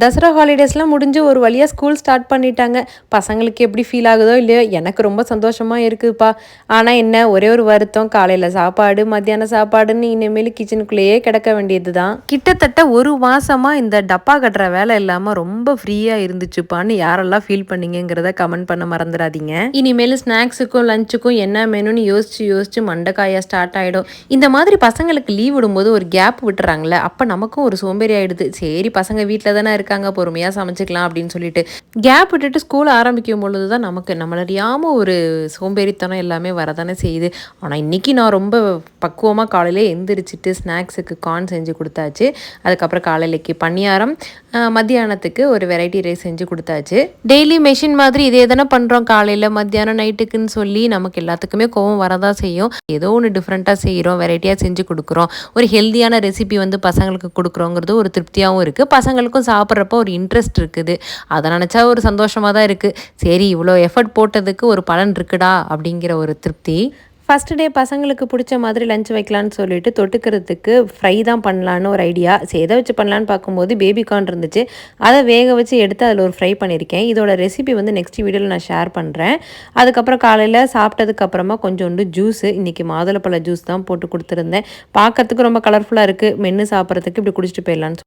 தசரா ஹாலிடேஸ்லாம் முடிஞ்சு ஒரு வழியாக ஸ்கூல் ஸ்டார்ட் பண்ணிட்டாங்க. பசங்களுக்கு எப்படி ஃபீல் ஆகுதோ இல்லையோ எனக்கு ரொம்ப சந்தோஷமாக இருக்குதுப்பா ஆனால் என்ன ஒரே ஒரு வருத்தம் காலையில் சாப்பாடு மத்தியான சாப்பாடுன்னு இனிமேல் கிச்சனுக்குள்ளேயே கிடக்க வேண்டியது தான் கிட்டத்தட்ட ஒரு மாதமாக இந்த டப்பா கட்டுற வேலை இல்லாமல் ரொம்ப ஃப்ரீயாக இருந்துச்சுப்பான்னு யாரெல்லாம் ஃபீல் பண்ணீங்கிறத கமெண்ட் பண்ண மறந்துடாதீங்க. இனிமேல் ஸ்நாக்ஸுக்கும் லஞ்சுக்கும் என்ன மெனுன்னு யோசிச்சு யோசிச்சு மண்டைக்காயா ஸ்டார்ட் ஆகிடும் இந்த மாதிரி பசங்களுக்கு லீவ் விடும்போது ஒரு கேப் விட்டுறாங்களே அப்போ நமக்கும் ஒரு சோம்பேறி ஆகிடுது சரி பசங்க வீட்டில் தானே இருக்காங்க பொறுமையாக சமைச்சிக்கலாம் அப்படின்னு சொல்லிட்டு. கேப் விட்டுட்டு ஸ்கூல் ஆரம்பிக்கும் பொழுது தான் நமக்கு நம்மளறியாமல் ஒரு சோம்பேறித்தனம் எல்லாமே வரதானே செய்யுது. ஆனால் இன்றைக்கி நான் ரொம்ப பக்குவமாக காலையிலே எந்திரிச்சிட்டு ஸ்நாக்ஸுக்கு கார்ன் செஞ்சு கொடுத்தாச்சு. அதுக்கப்புறம் காலையிலைக்கு பணியாரம் மத்தியானத்துக்கு ஒரு வெரைட்டி ரைஸ் செஞ்சு கொடுத்தாச்சு. டெய்லி மெஷின் மாதிரி இதே தானே பண்ணுறோம் காலையில் மத்தியானம் நைட்டுக்குன்னு சொல்லி நமக்கு எல்லாத்துக்குமே கோவம் வரதான் செய்யும். ஏதோ ஒன்று டிஃப்ரெண்ட்டாக செய்கிறோம் வெரைட்டியாக செஞ்சு கொடுக்குறோம். ஒரு ஹெல்த்தியான ரெசிபி வந்து பசங்களுக்கு கொடுக்குறோங்கிறது ஒரு திருப்தியாகவும் இருக்குது பசங்களுக்கும் சாப்பிட்றப்ப ஒரு இன்ட்ரெஸ்ட் இருக்குது. அதை நினச்சா ஒரு சந்தோஷமாக தான் இருக்குது சரி இவ்வளோ எஃபர்ட் போட்டதுக்கு ஒரு பலன் இருக்குடா அப்படிங்கிற ஒரு திருப்தி. ஃபஸ்ட் டே பசங்களுக்கு பிடிச்ச மாதிரி லஞ்ச் வைக்கலான்னு சொல்லிட்டு தொட்டுக்கிறதுக்கு ஃப்ரை தான் பண்ணலான்னு ஒரு ஐடியா சரி எதை வச்சு பண்ணலான்னு பார்க்கும்போது பேபிகார்ன் இருந்துச்சு. அதை வேக வச்சு எடுத்து அதில் ஒரு ஃப்ரை பண்ணியிருக்கேன். இதோட ரெசிபி வந்து நெக்ஸ்ட் வீடியோவில் நான் ஷேர் பண்ணுறேன் அதுக்கப்புறம் காலையில் சாப்பிட்டதுக்கப்புறமா கொஞ்சோண்டு ஜூஸு இன்றைக்கி மாதுளப்பழ ஜூஸ் தான் போட்டு கொடுத்துருந்தேன். பார்க்கறதுக்கு ரொம்ப கலர்ஃபுல்லாக இருக்குது மென்று சாப்பிட்றதுக்கு இப்படி குடிச்சிட்டு போயிடலான்னு